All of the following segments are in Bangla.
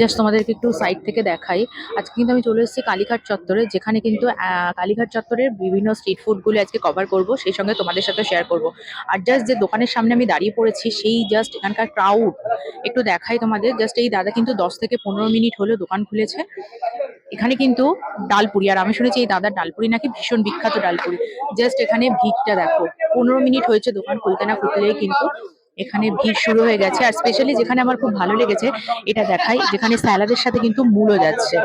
জাস্ট তোমাদেরকে একটু সাইড থেকে দেখাই। আজকে কিন্তু আমি চলে এসেছি কালীঘাট চত্বরে, যেখানে কিন্তু কালীঘাট চত্বরের বিভিন্ন স্ট্রিট ফুডগুলো আজকে কভার করব, সেই সঙ্গে তোমাদের সাথে শেয়ার করব। আর জাস্ট যে দোকানের সামনে আমি দাঁড়িয়ে পড়েছি, সেই জাস্ট এখানকার ক্রাউড একটু দেখাই তোমাদের। জাস্ট এই দাদা কিন্তু দশ থেকে পনেরো মিনিট হলো দোকান খুলেছে। এখানে কিন্তু ডালপুরি, আর আমি শুনেছি এই দাদার ডালপুরি নাকি ভীষণ বিখ্যাত ডালপুরি। জাস্ট এখানে ভিড়টা দেখো, পনেরো মিনিট হয়েছে দোকান খুলতে না খুলতেই কিন্তু এখানে ভিড় শুরু হয়ে গেছে আর স্পেশালি যেখানে আমার খুব ভালো লেগেছে এটা দেখাই যেখানে স্যালাডের সাথে কিন্তু মূলো যাচ্ছে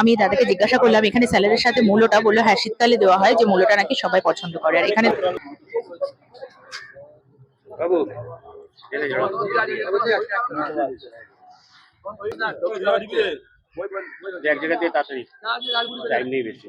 আমি দাদাকে জিজ্ঞাসা করলাম এখানে স্যালাডের সাথে মূলোটা বলল হ্যাঁ শীতকালে দেওয়া হয় যে মূলোটা নাকি সবাই পছন্দ করে আর এখানে এক জায়গা দিয়ে তাড়াতাড়ি টাইম নেই বেশি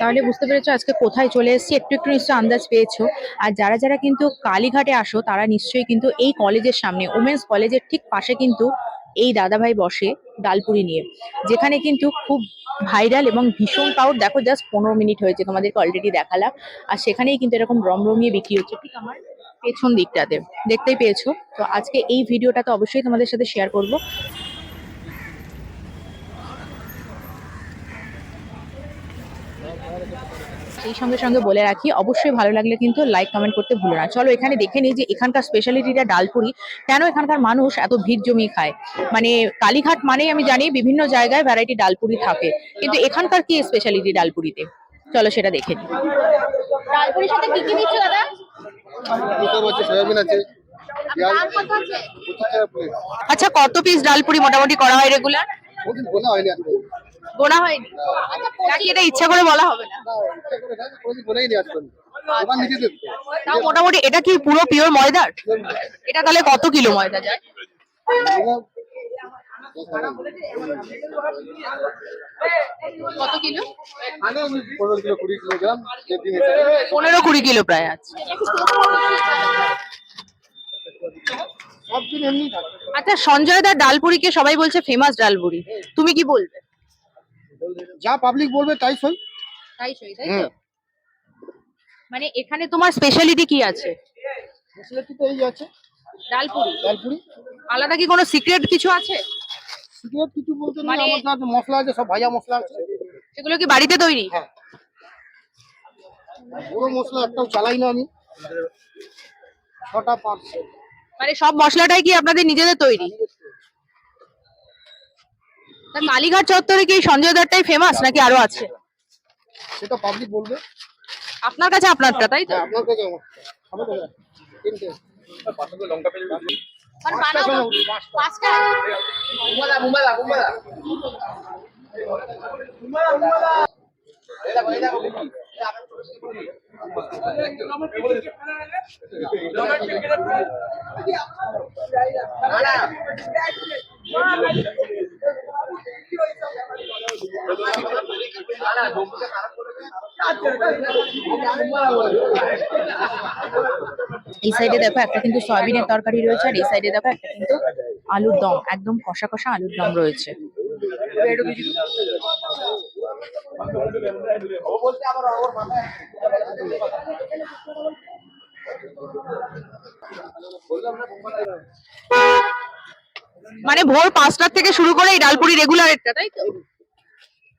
তাহলে বুঝতে পেরেছ আজকে কোথায় চলে এসেছি? একটু একটু নিশ্চয়ই আন্দাজ পেয়েছ। আর যারা যারা কিন্তু কালীঘাটে আসো, তারা নিশ্চয়ই কিন্তু এই কলেজের সামনে ওমেন্স কলেজের ঠিক পাশে কিন্তু এই দাদাভাই বসে ডালপুরি নিয়ে। যেখানে কিন্তু খুব ভাইরাল এবং ভীষণ পাউড দেখো জাস্ট পনেরো মিনিট হয়েছে, তোমাদেরকে অলরেডি দেখালাম। আর সেখানেই কিন্তু এরকম রমরমিয়ে বিক্রি হচ্ছে। ঠিক আমার পেছন দিকটাতে, দেখতেই পেয়েছ। তো আজকে এই ভিডিওটা তো অবশ্যই তোমাদের সাথে শেয়ার করব। সেই সঙ্গে সঙ্গে বলে রাখি অবশ্যই ভালো লাগলে কিন্তু লাইক কমেন্ট করতে ভুলো না। চলো এখানে দেখে নিই যে এখানকার স্পেশালিটিটা ডালপুরি। কেন এখানকার মানুষ এত ভিড় জমিয়ে খায়? মানে কালীঘাট মানেই আমি জানি বিভিন্ন জায়গায় ভ্যারাইটি ডালপুরি থাকে। কিন্তু এখানকার কি স্পেশালিটি ডালপুরিতে? চলো সেটা দেখে নিই। ডালপুরির সাথে কি কি দিচ্ছ দাদা? সয়াবিন আছে। পেঁয়াজ দাম কত আছে? পঁচিশ টাকা প্লেট আচ্ছা কত পিস ডালপুরি মোটামুটি করা হয় রেগুলার গোনা হয়নি। আচ্ছা নাকি এটা ইচ্ছা করে বলা হবে না। তাও মোটামুটি এটা কি পুরো পিওর ময়দার? এটা তাহলে কত কিলো ময়দা যায়? কত কিলো? পনেরো কুড়ি কিলো প্রায় আছে। আচ্ছা সঞ্জয় দার ডালপুরিকে সবাই বলছে ফেমাস ডালপুরি। তুমি কি বলবে? যা পাবলিক বলবে তাই সই? তাই সই তাই তো? মানে এখানে তোমার স্পেশালিটি কি আছে? ফেসিলিটি তো এই আছে। ডালপুরি। ডালপুরি। আলাদা কি কোনো সিক্রেট কিছু আছে? সিক্রেট কিছু বলতে নেই মানে- আমার কাছে মশলা আছে সব ভাজা মশলা আছে। সেগুলো কি বাড়িতে তৈরি? হ্যাঁ। পুরো মশলা একটাও চালাই না আমি। ছটা পাঁচ মানে সব মশলাটাই কি আপনাদের নিজেদের তৈরি? কালীঘাট চত্বরে কি সঞ্জয় দারটাই ফেমাস নাকি আরও আছে? সেটা পাবলিক বলবে। আপনার কাছে আপনারটা তাই তো? হ্যাঁ আপনার কাছে আমার। হবে তো দাদা? তিনটে মানে বানাবো পাঁচটা এই সাইডে দেখো একটা কিন্তু সয়াবিনের তরকারি রয়েছে আর এই সাইডে দেখো একটা কিন্তু আলুর দম একদম কষা কষা আলুর দম রয়েছে। মানে ভোর পাঁচটার থেকে শুরু করে এই ডালপুরি রেগুলার একটা তাই তো?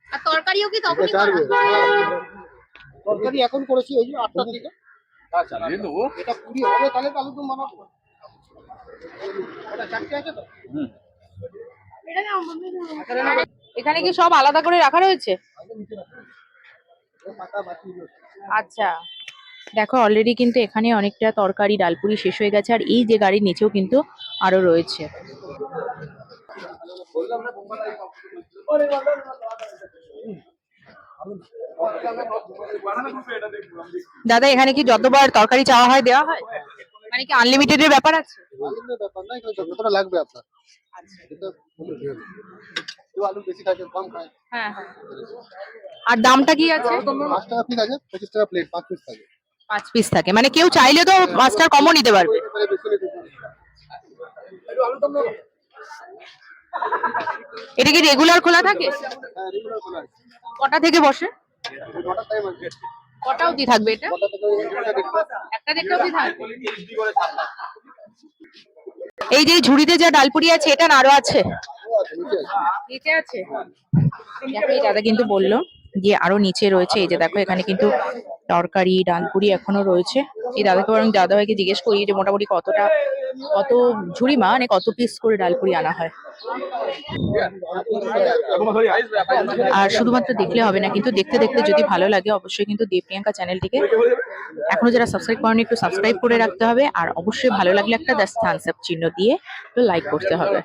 আর তরকারিও কি তখনই করা? তরকারি এখন করেছি ওই যে আটটার দিকে এটা কুড়ি হবে তাহলে তো বানাবো। এটা এটা। এখানে কি সব আলাদা করে রাখা রয়েছে? রয়েছে। আচ্ছা। দেখো অলরেডি কিন্তু এখানে অনেকটা তরকারি ডালপুরি শেষ হয়ে গেছে আর এই যে গাড়ির নিচেও কিন্তু আরও রয়েছে। দাদা, এখানে কি যতবার তরকারি চাওয়া হয়, দেওয়া হয়? মানে কি আনলিমিটেড এর ব্যাপার আছে? যতটা লাগবে আপনার আর দামটা কি আছে? পাঁচ পিস থাকে। মানে কেউ চাইলে তো মাছটার কমও নিতে পারবে। এটা কি রেগুলার খোলা থাকে? কটা থেকে বসে? কটা অবধি থাকবে এটা? একটা দেড়টা অবধি থাকবে। এই যে ঝুড়িতে যা ডালপুরি আছে এটা আরও আছে? নিচে আছে। দাদা কিন্তু বলল যে আরও নিচে রয়েছে। এই যে দেখো এখানে কিন্তু তরকারি ডালপুরি এখনও রয়েছে। এই দাদাকে বরং দাদা ভাইকে জিজ্ঞেস করি যে মোটামুটি কতটা কত ঝুড়ি মানে কত পিস করে ডালপুরি আনা হয়। আর শুধুমাত্র দেখলে হবে না, কিন্তু দেখতে দেখতে যদি ভালো লাগে, অবশ্যই কিন্তু দেব প্রিয়াঙ্কা চ্যানেলটিকে এখনও যারা সাবস্ক্রাইব করেনি, একটু সাবস্ক্রাইব করে রাখতে হবে। আর অবশ্যই ভালো লাগলে একটা দ্য থামস আপ চিহ্ন দিয়ে লাইক করতে হবে।